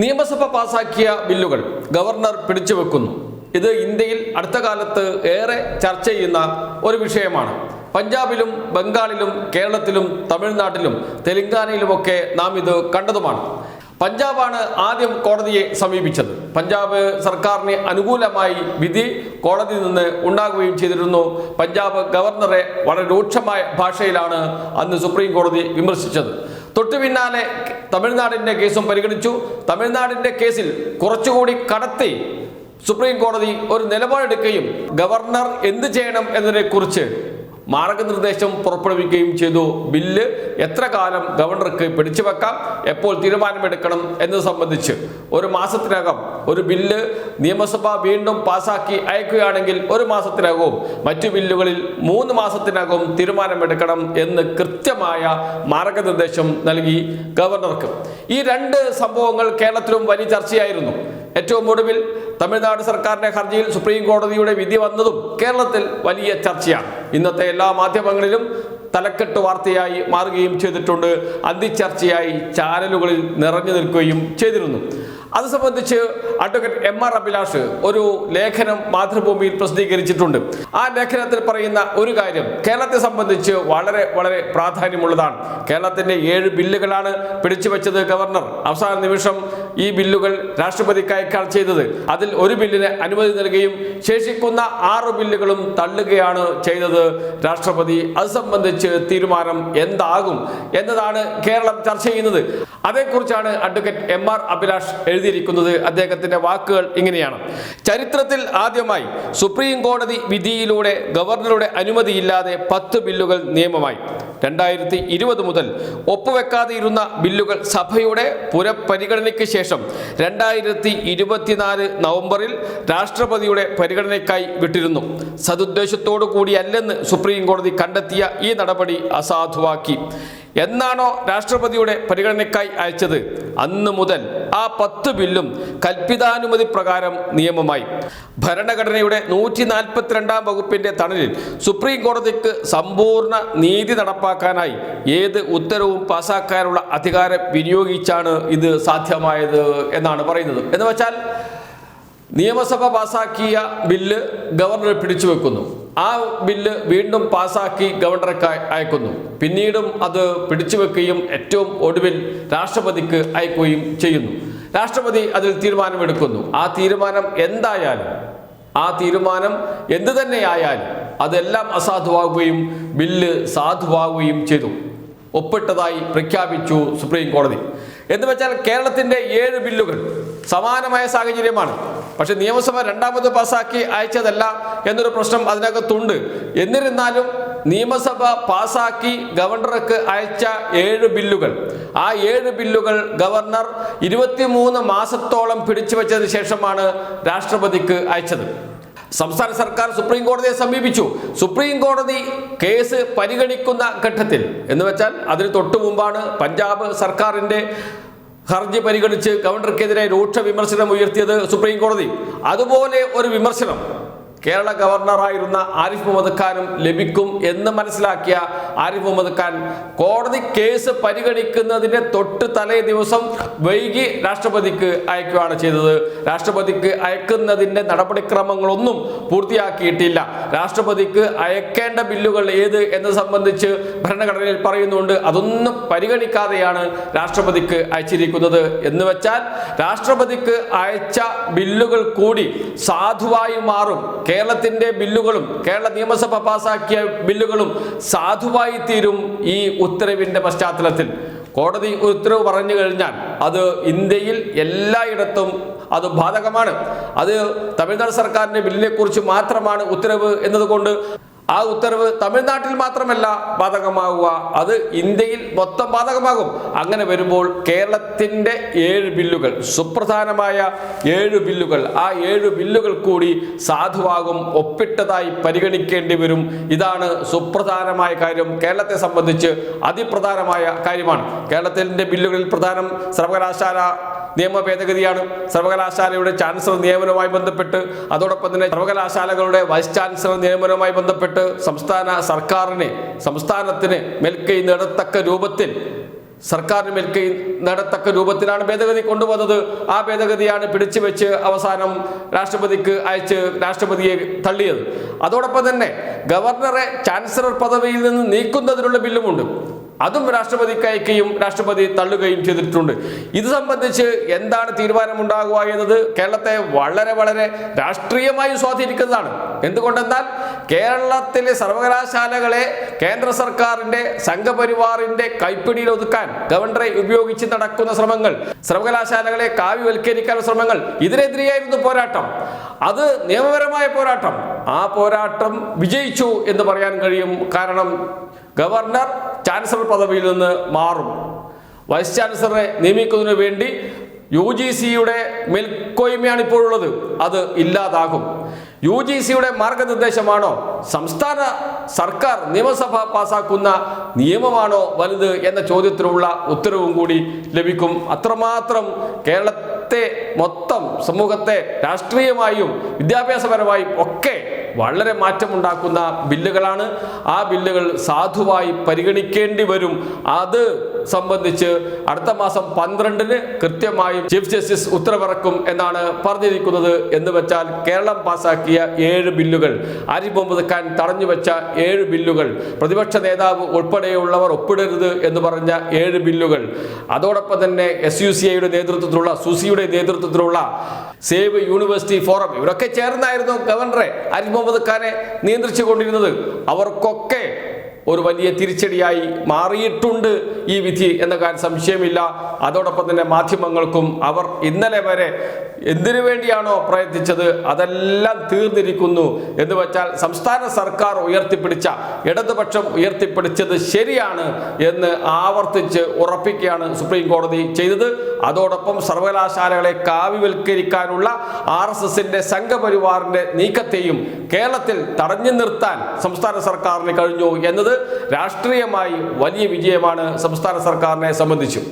നിയമസഭ പാസാക്കിയ ബില്ലുകൾ ഗവർണർ പിടിച്ചുവെക്കുന്നു. ഇത് ഇന്ത്യയിൽ അടുത്ത കാലത്ത് ഏറെ ചർച്ച ചെയ്യുന്ന ഒരു വിഷയമാണ്. പഞ്ചാബിലും ബംഗാളിലും കേരളത്തിലും തമിഴ്നാട്ടിലും തെലങ്കാനയിലുമൊക്കെ നാം ഇത് കണ്ടതുമാണ്. പഞ്ചാബാണ് ആദ്യം കോടതിയെ സമീപിച്ചത്. പഞ്ചാബ് സർക്കാരിന് അനുകൂലമായി വിധി കോടതിയിൽ നിന്ന് ഉണ്ടാകുകയും ചെയ്തിരുന്നു. പഞ്ചാബ് ഗവർണറെ വളരെ രൂക്ഷമായ ഭാഷയിലാണ് അന്ന് സുപ്രീം കോടതി വിമർശിച്ചത്. തൊട്ടു പിന്നാലെ തമിഴ്നാടിന്റെ കേസും പരിഗണിച്ചു. തമിഴ്നാടിന്റെ കേസിൽ കുറച്ചുകൂടി കടത്തി സുപ്രീം കോടതി ഒരു നിലപാടെടുക്കുകയും ഗവർണർ എന്ത് ചെയ്യണം എന്നതിനെക്കുറിച്ച് മാർഗനിർദ്ദേശം പുറപ്പെടുവിക്കുകയും ചെയ്തു. ബില്ല് എത്ര കാലം ഗവർണർക്ക് പിടിച്ചു വെക്കാം എപ്പോൾ തീരുമാനമെടുക്കണം എന്നത് സംബന്ധിച്ച് ഒരു മാസത്തിനകം ഒരു ബില്ല് നിയമസഭ വീണ്ടും പാസാക്കി അയക്കുകയാണെങ്കിൽ ഒരു മാസത്തിനകവും മറ്റു ബില്ലുകളിൽ മൂന്ന് മാസത്തിനകം തീരുമാനമെടുക്കണം എന്ന് കൃത്യമായ മാർഗനിർദ്ദേശം നൽകി ഗവർണർക്ക്. ഈ രണ്ട് സംഭവങ്ങൾ കേരളത്തിലും വലിയ ചർച്ചയായിരുന്നു. ഏറ്റവും ഒടുവിൽ തമിഴ്നാട് സർക്കാരിന്റെ ഹർജിയിൽ സുപ്രീം കോടതിയുടെ വിധി വന്നതും കേരളത്തിൽ വലിയ ചർച്ചയാണ്. ഇന്നത്തെ എല്ലാ മാധ്യമങ്ങളിലും തലക്കെട്ട് വാർത്തയായി മാറുകയും ചെയ്തിട്ടുണ്ട്. അന്തിച്ചർച്ചയായി ചാനലുകളിൽ നിറഞ്ഞു നിൽക്കുകയും ചെയ്തിരുന്നു. അത് സംബന്ധിച്ച് അഡ്വക്കേറ്റ് എം ആർ അഭിലാഷ് ഒരു ലേഖനം മാതൃഭൂമിയിൽ പ്രസിദ്ധീകരിച്ചിട്ടുണ്ട്. ആ ലേഖനത്തിൽ പറയുന്ന ഒരു കാര്യം കേരളത്തെ സംബന്ധിച്ച് വളരെ വളരെ പ്രാധാന്യമുള്ളതാണ്. കേരളത്തിന്റെ ഏഴ് ബില്ലുകളാണ് പിടിച്ചുവെച്ചത് ഗവർണർ. അവസാന നിമിഷം ഈ ബില്ലുകൾ രാഷ്ട്രപതിക്ക് അയക്കാൻ ചെയ്തത്. അതിൽ ഒരു ബില്ലിന് അനുമതി നൽകുകയും ശേഷിക്കുന്ന ആറ് ബില്ലുകളും തള്ളുകയാണ് ചെയ്തത് രാഷ്ട്രപതി. അത് സംബന്ധിച്ച് തീരുമാനം എന്താകും എന്നതാണ് കേരളം ചർച്ച ചെയ്യുന്നത്. അതേക്കുറിച്ചാണ് അഡ്വക്കേറ്റ് എം ആർ അഭിലാഷ് എഴുതിയിരിക്കുന്നത്. അദ്ദേഹത്തിന്റെ വാക്കുകൾ ഇങ്ങനെയാണ്. ചരിത്രത്തിൽ ആദ്യമായി സുപ്രീം കോടതി വിധിയിലൂടെ ഗവർണറുടെ അനുമതിയില്ലാതെ പത്ത് ബില്ലുകൾ നിയമമായി. രണ്ടായിരത്തി ഇരുപത് മുതൽ ഒപ്പുവെക്കാതെ ഇരുന്ന ബില്ലുകൾ സഭയുടെ പുനഃപരിഗണനയ്ക്ക് ശേഷം രണ്ടായിരത്തി ഇരുപത്തിനാല് നവംബറിൽ രാഷ്ട്രപതിയുടെ പരിഗണനയ്ക്കായി വിട്ടിരുന്നു. സതുദ്ദേശത്തോടു കൂടിയല്ലെന്ന് സുപ്രീം കോടതി കണ്ടെത്തിയ ഈ നടപടി അസാധുവാക്കി. എന്നാണോ രാഷ്ട്രപതിയുടെ പരിഗണനയ്ക്കായി അയച്ചത്? അന്ന് മുതൽ ആ പത്ത് ബില്ലും കൽപ്പിതാനുമതി പ്രകാരം നിയമമായി. ഭരണഘടനയുടെ നൂറ്റി നാൽപ്പത്തിരണ്ടാം വകുപ്പിന്റെ തണലിൽ സുപ്രീം കോടതിക്ക് സമ്പൂർണ നീതി നടപ്പാക്കാനായി ഏത് ഉത്തരവും പാസാക്കാനുള്ള അധികാരം വിനിയോഗിച്ചാണ് ഇത് സാധ്യമായത് എന്നാണ് പറയുന്നത്. എന്ന് വെച്ചാൽ നിയമസഭ പാസാക്കിയ ബില്ല് ഗവർണർ പിടിച്ചു വെക്കുന്നു ആ ബില്ല് വീണ്ടും പാസാക്കി ഗവർണർക്ക് അയ- അയക്കുന്നു. പിന്നീടും അത് പിടിച്ചു വെക്കുകയും ഏറ്റവും ഒടുവിൽ രാഷ്ട്രപതിക്ക് അയക്കുകയും ചെയ്യുന്നു. രാഷ്ട്രപതി അതിൽ തീരുമാനമെടുക്കുന്നു. ആ തീരുമാനം എന്തായാലും ആ തീരുമാനം എന്തു തന്നെയായാലും അതെല്ലാം അസാധുവാകുകയും ബില്ല് സാധുവാകുകയും ചെയ്തു. ഒപ്പിട്ടതായി പ്രഖ്യാപിച്ചു സുപ്രീം കോടതി. എന്ന് വെച്ചാൽ കേരളത്തിന്റെ ഏഴ് ബില്ലുകൾ സമാനമായ സാഹചര്യമാണ്. പക്ഷെ നിയമസഭ രണ്ടാമത് പാസാക്കി അയച്ചതല്ല എന്നൊരു പ്രശ്നം അതിനകത്തുണ്ട്. എന്നിരുന്നാലും നിയമസഭ പാസാക്കി ഗവർണർക്ക് അയച്ച ഏഴ് ബില്ലുകൾ. ആ ഏഴ് ബില്ലുകൾ ഗവർണർ ഇരുപത്തിമൂന്ന് മാസത്തോളം പിടിച്ചു വെച്ചതിന് ശേഷമാണ് രാഷ്ട്രപതിക്ക് അയച്ചത്. സംസ്ഥാന സർക്കാർ സുപ്രീം കോടതിയെ സമീപിച്ചു. സുപ്രീം കോടതി കേസ് പരിഗണിക്കുന്ന ഘട്ടത്തിൽ. എന്ന് വെച്ചാൽ അതിന് തൊട്ടു മുമ്പാണ് പഞ്ചാബ് സർക്കാരിന്റെ ഹർജി പരിഗണിച്ച് ഗവർണർക്കെതിരെ രൂക്ഷ വിമർശനം ഉയർത്തിയത് സുപ്രീം കോടതി. അതുപോലെ ഒരു വിമർശനം കേരള ഗവർണറായിരുന്ന ആരിഫ് മുഹമ്മദ് ഖാനും ലഭിക്കും എന്ന് മനസ്സിലാക്കിയ ആരിഫ് മുഹമ്മദ് ഖാൻ കോടതി കേസ് പരിഗണിക്കുന്നതിന്റെ തൊട്ട് തലേ ദിവസം വൈകി രാഷ്ട്രപതിക്ക് അയക്കുകയാണ് ചെയ്തത്. രാഷ്ട്രപതിക്ക് അയക്കുന്നതിന്റെ നടപടിക്രമങ്ങളൊന്നും പൂർത്തിയാക്കിയിട്ടില്ല. രാഷ്ട്രപതിക്ക് അയക്കേണ്ട ബില്ലുകൾ ഏത് എന്നത് സംബന്ധിച്ച് ഭരണഘടനയിൽ പറയുന്നുണ്ട്. അതൊന്നും പരിഗണിക്കാതെയാണ് രാഷ്ട്രപതിക്ക് അയച്ചിരിക്കുന്നത്. എന്ന് വെച്ചാൽ രാഷ്ട്രപതിക്ക് അയച്ച ബില്ലുകൾ കൂടി സാധുവായി മാറും. കേരളത്തിന്റെ ബില്ലുകളും കേരള നിയമസഭ പാസാക്കിയ ബില്ലുകളും സാധുവായി തീരും ഈ ഉത്തരവിന്റെ പശ്ചാത്തലത്തിൽ. കോടതി ഉത്തരവ് പറഞ്ഞു കഴിഞ്ഞാൽ അത് ഇന്ത്യയിൽ എല്ലായിടത്തും അത് ബാധകമാണ്. അത് തമിഴ്നാട് സർക്കാരിന്റെ ബില്ലിനെക്കുറിച്ച് മാത്രമാണ് ഉത്തരവ് എന്നതുകൊണ്ട് ആ ഉത്തരവ് തമിഴ്നാട്ടിൽ മാത്രമല്ല ബാധകമാവുക. അത് ഇന്ത്യയിൽ മൊത്തം ബാധകമാകും. അങ്ങനെ വരുമ്പോൾ കേരളത്തിന്റെ ഏഴ് ബില്ലുകൾ സുപ്രധാനമായ ഏഴ് ബില്ലുകൾ ആ ഏഴ് ബില്ലുകൾ കൂടി സാധുവാകും ഒപ്പിട്ടതായി പരിഗണിക്കേണ്ടി വരും. ഇതാണ് സുപ്രധാനമായ കാര്യം. കേരളത്തെ സംബന്ധിച്ച് അതിപ്രധാനമായ കാര്യമാണ്. കേരളത്തിന്റെ ബില്ലുകളിൽ പ്രധാനം സർവകലാശാല നിയമ ഭേദഗതിയാണ് സർവകലാശാലയുടെ ചാൻസലർ നിയമനവുമായി ബന്ധപ്പെട്ട്. അതോടൊപ്പം തന്നെ സർവകലാശാലകളുടെ വൈസ് ചാൻസലർ നിയമനവുമായി ബന്ധപ്പെട്ട് സംസ്ഥാന സർക്കാരിന് സംസ്ഥാനത്തിന് മേൽക്കൈ നേടത്തക്ക രൂപത്തിൽ സർക്കാരിന് മേൽക്കൈ നേടത്തക്ക രൂപത്തിലാണ് ഭേദഗതി കൊണ്ടുവന്നത്. ആ ഭേദഗതിയാണ് പിടിച്ചു വെച്ച് അവസാനം രാഷ്ട്രപതിക്ക് അയച്ച് രാഷ്ട്രപതിയെ തള്ളിയത്. അതോടൊപ്പം തന്നെ ഗവർണറെ ചാൻസലർ പദവിയിൽ നിന്ന് നീക്കുന്നതിനുള്ള ബില്ലുമുണ്ട്. അതും രാഷ്ട്രപതി അയക്കുകയും രാഷ്ട്രപതി തള്ളുകയും ചെയ്തിട്ടുണ്ട്. ഇത് സംബന്ധിച്ച് എന്താണ് തീരുമാനമുണ്ടാകുക എന്നത് കേരളത്തെ വളരെ വളരെ രാഷ്ട്രീയമായി സ്വാധീനിക്കുന്നതാണ്. എന്തുകൊണ്ടെന്നാൽ കേരളത്തിലെ സർവകലാശാലകളെ കേന്ദ്ര സർക്കാരിന്റെ സംഘപരിവാറിന്റെ കൈപ്പിടിയിൽ ഒതുക്കാൻ ഗവർണറെ ഉപയോഗിച്ച് നടക്കുന്ന ശ്രമങ്ങൾ സർവകലാശാലകളെ കാവ്യവൽക്കരിക്കാനുള്ള ശ്രമങ്ങൾ ഇതിനെതിരെയായിരുന്നു പോരാട്ടം. അത് നിയമപരമായ പോരാട്ടം. ആ പോരാട്ടം വിജയിച്ചു എന്ന് പറയാൻ കഴിയും. കാരണം ഗവർണർ ചാൻസലർ പദവിയിൽ നിന്ന് മാറും. വൈസ് ചാൻസലറെ നിയമിക്കുന്നതിന് വേണ്ടി യു ജി സിയുടെ മേൽക്കോയ്മയാണ് ഇപ്പോഴുള്ളത്. അത് ഇല്ലാതാകും. യു ജി സിയുടെ മാർഗനിർദ്ദേശമാണോ? സംസ്ഥാന സർക്കാർ നിയമസഭ പാസാക്കുന്ന നിയമമാണോ വലുത് എന്ന ചോദ്യത്തിനുള്ള ഉത്തരവും കൂടി ലഭിക്കും. അത്രമാത്രം കേരളത്തെ മൊത്തം സമൂഹത്തെ രാഷ്ട്രീയമായും വിദ്യാഭ്യാസപരമായും ഒക്കെ വളരെ മാറ്റമുണ്ടാക്കുന്ന ബില്ലുകളാണ്. ആ ബില്ലുകൾ സാധുവായി പരിഗണിക്കേണ്ടി വരും. അത് സംബന്ധിച്ച് അടുത്ത മാസം പന്ത്രണ്ടിന് കൃത്യമായും ചീഫ് ജസ്റ്റിസ് ഉത്തരവിറക്കും എന്നാണ് പറഞ്ഞിരിക്കുന്നത്. എന്ന് വെച്ചാൽ കേരളം പാസാക്കിയ ഏഴ് ബില്ലുകൾ ആരിഫ് മുഹമ്മദ് തടഞ്ഞു വെച്ച ഏഴ് ബില്ലുകൾ പ്രതിപക്ഷ നേതാവ് ഉൾപ്പെടെയുള്ളവർ ഒപ്പിടരുത് എന്ന് പറഞ്ഞ ഏഴ് ബില്ലുകൾ. അതോടൊപ്പം തന്നെ എസ് യു സി ഐയുടെ നേതൃത്വത്തിലുള്ള സുസിയുടെ നേതൃത്വത്തിലുള്ള സേവ് യൂണിവേഴ്സിറ്റി ഫോറം ഇവരൊക്കെ ചേർന്നായിരുന്നു ഗവർണറെ ആരിഫ് മുഹമ്മദ് ഖാനെ നിയന്ത്രിച്ചു കൊണ്ടിരുന്നത് അവർക്കൊക്കെ ഒരു വലിയ തിരിച്ചടിയായി മാറിയിട്ടുണ്ട് ഈ വിധി എന്ന കാര്യം സംശയമില്ല. അതോടൊപ്പം തന്നെ മാധ്യമങ്ങൾക്കും അവർ ഇന്നലെ വരെ എന്തിനു വേണ്ടിയാണോ പ്രയത്നിച്ചത് അതെല്ലാം തീർന്നിരിക്കുന്നു എന്ന് വെച്ചാൽ സംസ്ഥാന സർക്കാർ ഉയർത്തിപ്പിടിച്ച ഇടതുപക്ഷം ഉയർത്തിപ്പിടിച്ചത് ശരിയാണ് എന്ന് ആവർത്തിച്ച് ഉറപ്പിക്കുകയാണ് സുപ്രീം കോടതി ചെയ്തത്. അതോടൊപ്പം സർവകലാശാലകളെ കാവ്യവൽക്കരിക്കാനുള്ള ആർ എസ് എസിന്റെ സംഘപരിവാറിന്റെ നീക്കത്തെയും കേരളത്തിൽ തടഞ്ഞു നിർത്താൻ സംസ്ഥാന സർക്കാരിന് കഴിഞ്ഞു എന്നത് രാഷ്ട്രീയമായി വലിയ വിജയമാണ് സംസ്ഥാന സർക്കാരിനെ സംബന്ധിച്ചു.